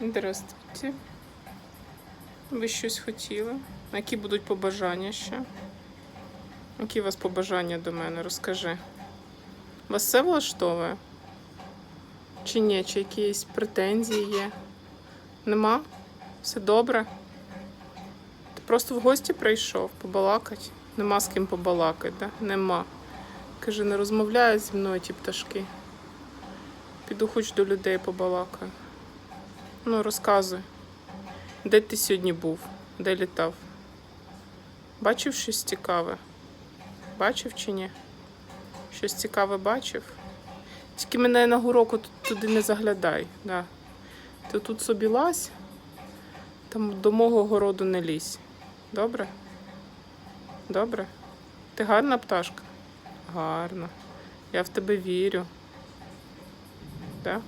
Здравствуйте. Ви щось хотіли? Які будуть побажання ще? Які у вас побажання до мене? Розкажи. Вас все влаштовує? Чи ні? Чи якісь претензії є? Нема? Все добре? Ти просто в гості прийшов побалакати? Нема з ким побалакати, да? Нема. Каже, не розмовляють зі мною ті пташки. Піду хоч до людей побалакаю. Ну, розказуй. Де ти сьогодні був? Де літав? Бачив щось цікаве? Бачив чи ні? Щось цікаве бачив? Тільки мене на гуроку туди не заглядай. Да. Ти тут собі лазь, там до мого городу не лізь. Добре? Добре? Ти гарна пташка? Гарна. Я в тебе вірю. Да?